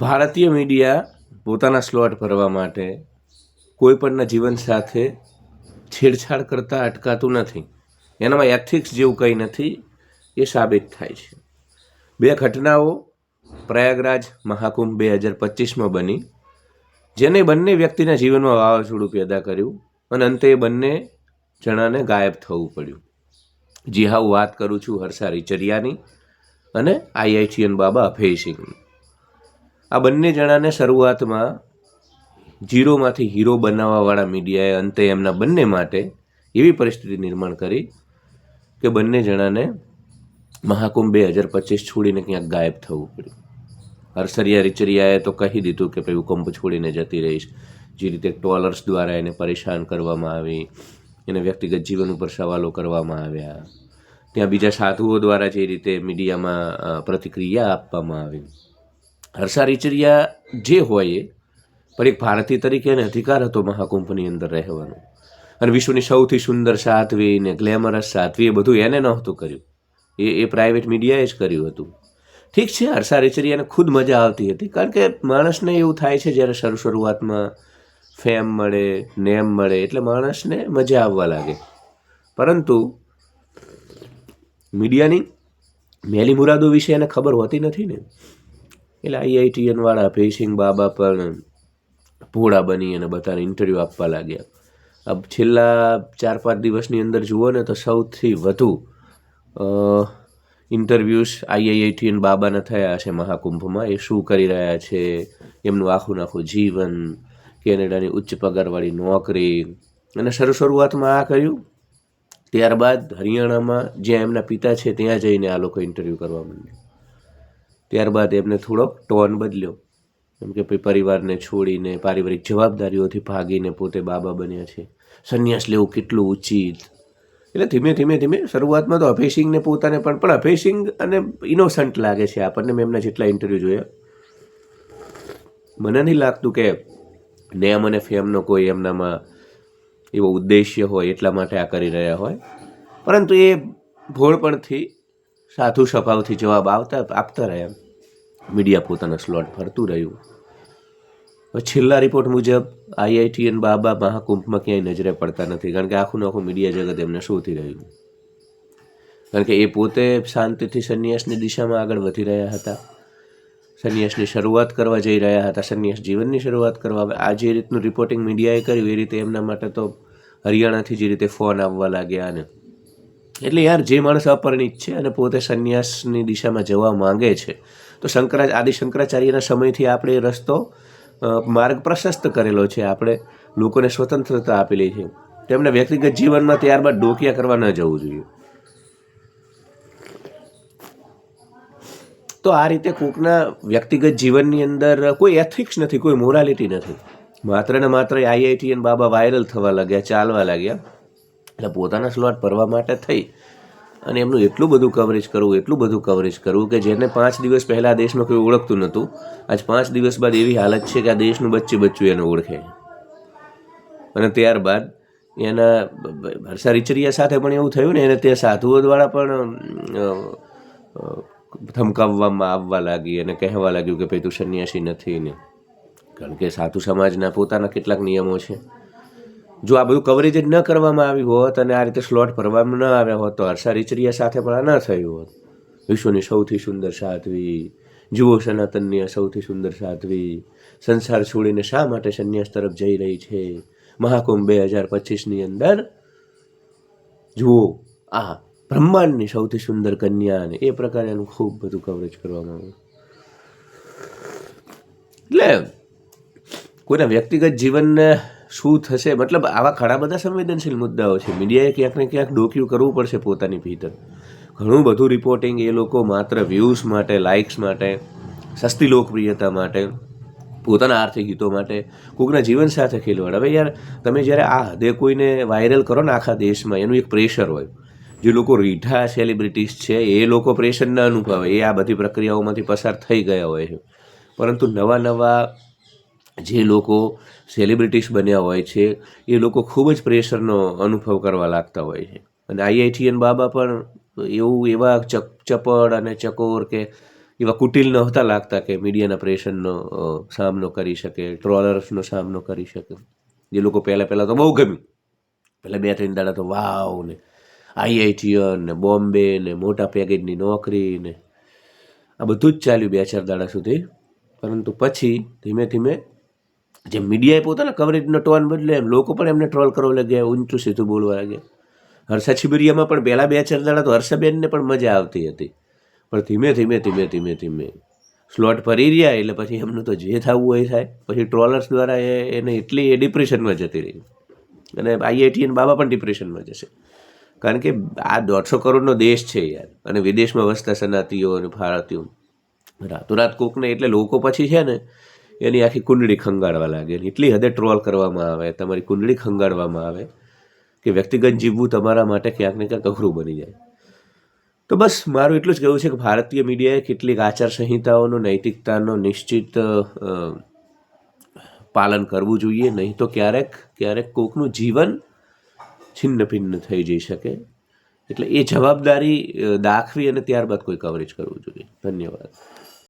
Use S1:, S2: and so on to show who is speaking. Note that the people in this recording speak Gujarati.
S1: ભારતીય મીડિયા પોતાના સ્લોટ ભરવા માટે કોઈ પણના જીવન સાથે છેડછાડ કરતાં અટકાતું નથી. એનામાં એથિક્સ જેવું કંઈ નથી, એ સાબિત થાય છે. બે ઘટનાઓ પ્રયાગરાજ મહાકુંભ બે હજાર પચીસમાં બની, જેને બંને વ્યક્તિના જીવનમાં વાવાઝોડું પેદા કર્યું અને અંતે બંને જણાને ગાયબ થવું પડ્યું. જી હા, હું વાત કરું છું હર્ષા રીચરિયાની. અને આઈઆઈટીએન બાબા અભયસિંહ. આ બંને જણાને શરૂઆતમાં ઝીરોમાંથી હીરો બનાવવાવાળા મીડિયાએ અંતે એમના બંને માટે એવી પરિસ્થિતિ નિર્માણ કરી કે બંને જણાને મહાકુંભ બે હજાર પચીસ છોડીને ક્યાંક ગાયબ થવું પડ્યું. હર્ષરિયા રિચરિયાએ તો કહી દીધું કે ભાઈ, હું છોડીને જતી રહીશ. જે રીતે ટ્રોલર્સ દ્વારા એને પરેશાન કરવામાં આવી, એને વ્યક્તિગત જીવન ઉપર સવાલો કરવામાં આવ્યા. ત્યાં બીજા સાધુઓ દ્વારા જે રીતે મીડિયામાં પ્રતિક્રિયા આપવામાં આવી. હર્ષા રીચરિયા જે હોય એ, પણ એક ભારતીય તરીકે એને અધિકાર હતો મહાકુંભની અંદર રહેવાનો. અને વિશ્વની સૌથી સુંદર સાધ્વી ને ગ્લેમરસ સાધ્વી એ બધું એને નહોતું કર્યું. એ એ પ્રાઇવેટ મીડિયાએ જ કર્યું હતું. ઠીક છે, હર્ષા રેચરિયાને ખુદ મજા આવતી હતી, કારણ કે માણસને એવું થાય છે જ્યારે શરૂ શરૂઆતમાં ફેમ મળે, નેમ મળે, એટલે માણસને મજા આવવા લાગે. પરંતુ મીડિયાની મેલી મુરાદો વિશે એને ખબર હોતી નથી ને. એટલે આઈઆઈટીએનવાળા ભેસિંગ બાબા પણ ભોળા બની અને બધાને ઇન્ટરવ્યૂ આપવા લાગ્યા. અબ છેલ્લા ચાર પાંચ દિવસની અંદર જુઓ ને તો સૌથી વધુ ઇન્ટરવ્યૂઝ આઈઆઈઆઈટીએન બાબાના થયા છે મહાકુંભમાં. એ શું કરી રહ્યા છે? એમનું આખું આખું જીવન, કેનેડાની ઉચ્ચ પગારવાળી નોકરી. અને શરૂ શરૂઆતમાં આ કર્યું ત્યારબાદ હરિયાણામાં જ્યાં એમના પિતા છે, ત્યાં જઈને આ લોકો ઇન્ટરવ્યૂ કરવા માંડ્યા. ત્યારબાદ એમને થોડોક ટોન બદલ્યો. કેમ કે ભાઈ પરિવારને છોડીને, પારિવારિક જવાબદારીઓથી ભાગીને પોતે બાબા બન્યા છે. સંન્યાસ લેવું કેટલું ઉચિત? એટલે ધીમે ધીમે ધીમે શરૂઆતમાં તો અભયસિંહને પોતાને પણ પણ અભયસિંહ અને ઇનોસન્ટ લાગે છે આપણને મેં એમના જેટલા ઇન્ટરવ્યૂ જોયા. મને નહીં લાગતું કે નેમ અને ફેમનો કોઈ એમનામાં એવો ઉદ્દેશ્ય હોય એટલા માટે આ કરી રહ્યા હોય. પરંતુ એ ભોળપણથી સાધુ સ્વભાવથી જવાબ આવતા, આપતા રહ્યા. મીડિયા પોતાના સ્લોટ ભરતું રહ્યું. છેલ્લા રિપોર્ટ મુજબ આઈઆઈટી અને બાબા મહાકુંભમાં ક્યાંય નજરે પડતા નથી, કારણ કે આખું આખું મીડિયા જગત એમને શોધી રહ્યું. કારણ કે એ પોતે શાંતિથી સંન્યાસની દિશામાં આગળ વધી રહ્યા હતા. સંન્યાસની શરૂઆત કરવા જઈ રહ્યા હતા, સંન્યાસ જીવનની શરૂઆત કરવા આ જે રીતનું રિપોર્ટિંગ મીડિયાએ કર્યું, એ રીતે એમના માટે તો હરિયાણાથી જે રીતે ફોન આવવા લાગ્યા અને એટલે યાર, જે માણસ અપરિણિત છે અને પોતે સંન્યાસની દિશામાં જવા માંગે છે, તો શંકરા આદિ શંકરાચાર્યના સમયથી આપણે રસ્તો માર્ગ પ્રશસ્ત કરેલો છે. આપણે લોકોને સ્વતંત્રતા આપેલી છે. તેમને વ્યક્તિગત જીવનમાં ત્યારબાદ ડોકિયા કરવા ન જવું જોઈએ. તો આ રીતે કોકના વ્યક્તિગત જીવનની અંદર કોઈ એથિક્સ નથી, કોઈ મોરાલિટી નથી. માત્ર ને માત્ર આઈઆઈટી અને બાબા વાયરલ થવા લાગ્યા, ચાલવા લાગ્યા. એટલે પોતાના સ્લોટ ભરવા માટે થઈ. અને એમનું એટલું બધું કવરેજ કરવું, એટલું બધું કવરેજ કરવું કે જેને પાંચ દિવસ પહેલાં દેશમાં કોઈ ઓળખતું નહોતું, આજ પાંચ દિવસ બાદ એવી હાલત છે કે આ દેશનું બચ્ચે બચ્ચું એને ઓળખે. અને ત્યારબાદ એના હર્ષા રિચરિયા સાથે પણ એવું થયું ને, એને તે સાધુઓ દ્વારા પણ ધમકાવવામાં આવવા લાગી અને કહેવા લાગ્યું કે ભાઈ તું સંન્યાસી નથી ને. કારણ કે સાધુ સમાજના પોતાના કેટલાક નિયમો છે. જો આ બધું કવરેજ જ ન કરવામાં આવ્યું હોત અને આ રીતે સ્લોટ ભરવામાં ન આવ્યા હોત તો હર્ષા રીચરિયા સાથે પણ આ ન થયું હોત. વિશ્વની સૌથી સુંદર સાધ્વી, જુઓ સનાતનની સૌથી સુંદર સાધ્વી, સંસાર છોડીને શા માટે સંન્યાસ તરફ જઈ રહી છે? મહાકુંભ બે હજાર પચીસની અંદર જુઓ આ બ્રહ્માંડની સૌથી સુંદર કન્યા અને એ પ્રકારે એનું ખૂબ બધું કવરેજ કરવામાં આવ્યું. એટલે કોઈના વ્યક્તિગત જીવનને શું થશે? મતલબ આવા ઘણા બધા સંવેદનશીલ મુદ્દાઓ છે. મીડિયાએ ક્યાંક ને ક્યાંક ડોક્યું કરવું પડશે પોતાની ભીતર. ઘણું બધું રિપોર્ટિંગ એ લોકો માત્ર વ્યૂઝ માટે લાઇક્સ માટે, સસ્તી લોકપ્રિયતા માટે, પોતાના આર્થિક હિતો માટે, કોઈકના જીવન સાથે ખેલવાડ. હવે યાર, તમે જ્યારે આ હદે કોઈને વાયરલ કરો ને આખા દેશમાં, એનું એક પ્રેશર હોય જે લોકો રીઠા સેલિબ્રિટીઝ છે, એ લોકો પ્રેશર ન અનુભવે. એ આ બધી પ્રક્રિયાઓમાંથી પસાર થઈ ગયા હોય છે. પરંતુ નવા નવા જે લોકો સેલિબ્રિટીઝ બન્યા હોય છે, એ લોકો ખૂબ જ પ્રેશરનો અનુભવ કરવા લાગતા હોય છે. અને આઈઆઈટીએન બાબા પણ એવું એવા ચક, ચપળ અને ચકોર કે એવા કુટિલ નહોતા લાગતા કે મીડિયાના પ્રેશરનો સામનો કરી શકે ટ્રોલર્સનો સામનો કરી શકે. જે લોકો પહેલાં પહેલાં તો બહુ ગમ્યું. પહેલાં બે ત્રણ દાડા તો વાવ ને આઈઆઈટીયન ને બોમ્બે ને મોટા પેકેજની નોકરી ને આ બધું જ ચાલ્યું બે ચાર દાડા સુધી. પરંતુ પછી ધીમે ધીમે જે મીડિયાએ પોતાના કવરેજનો ટોન બદલે એમ લોકો પણ એમને ટ્રોલ કરવા લાગ્યા, ઊંચું સીધું બોલવા લાગ્યા. હર્ષા છિબરિયામાં પણ પહેલાં બે ચાર દાડા તો હર્ષાબેનને પણ મજા આવતી હતી. પણ ધીમે ધીમે ધીમે ધીમે ધીમે સ્લોટ ફરી રહ્યા એટલે પછી એમનું તો જે થવું હોય થાય. પછી ટ્રોલર્સ દ્વારા એ એને એટલી એ ડિપ્રેશનમાં જતી રહી. અને આઈઆઈટી બાબા પણ ડિપ્રેશનમાં જશે. કારણ કે આ દોઢસો કરોડનો દેશ છે યાર. અને વિદેશમાં વસતા સનાતીઓ અને ભારતીયો. રાતોરાત કોકને એટલે લોકો પછી છે ને, એની આખી કુંડળી ખંગાળવા લાગે એટલી હદે ટ્રોલ કરવામાં આવે, તમારી કુંડળી ખંગાડવામાં આવે કે વ્યક્તિગત જીવવું તમારા માટે ક્યાંક ને ક્યાંક અઘરું બની જાય. તો બસ, મારું એટલું જ કહેવું છે કે ભારતીય મીડિયાએ કેટલીક આચાર સંહિતાઓનો નૈતિકતાનો નિશ્ચિત પાલન કરવું જોઈએ. નહીં તો ક્યારેક ક્યારેક કોકનું જીવન છિન્ન ભિન્ન થઈ જઈ શકે. એટલે એ જવાબદારી દાખવી અને ત્યારબાદ કોઈ કવરેજ કરવું જોઈએ. ધન્યવાદ.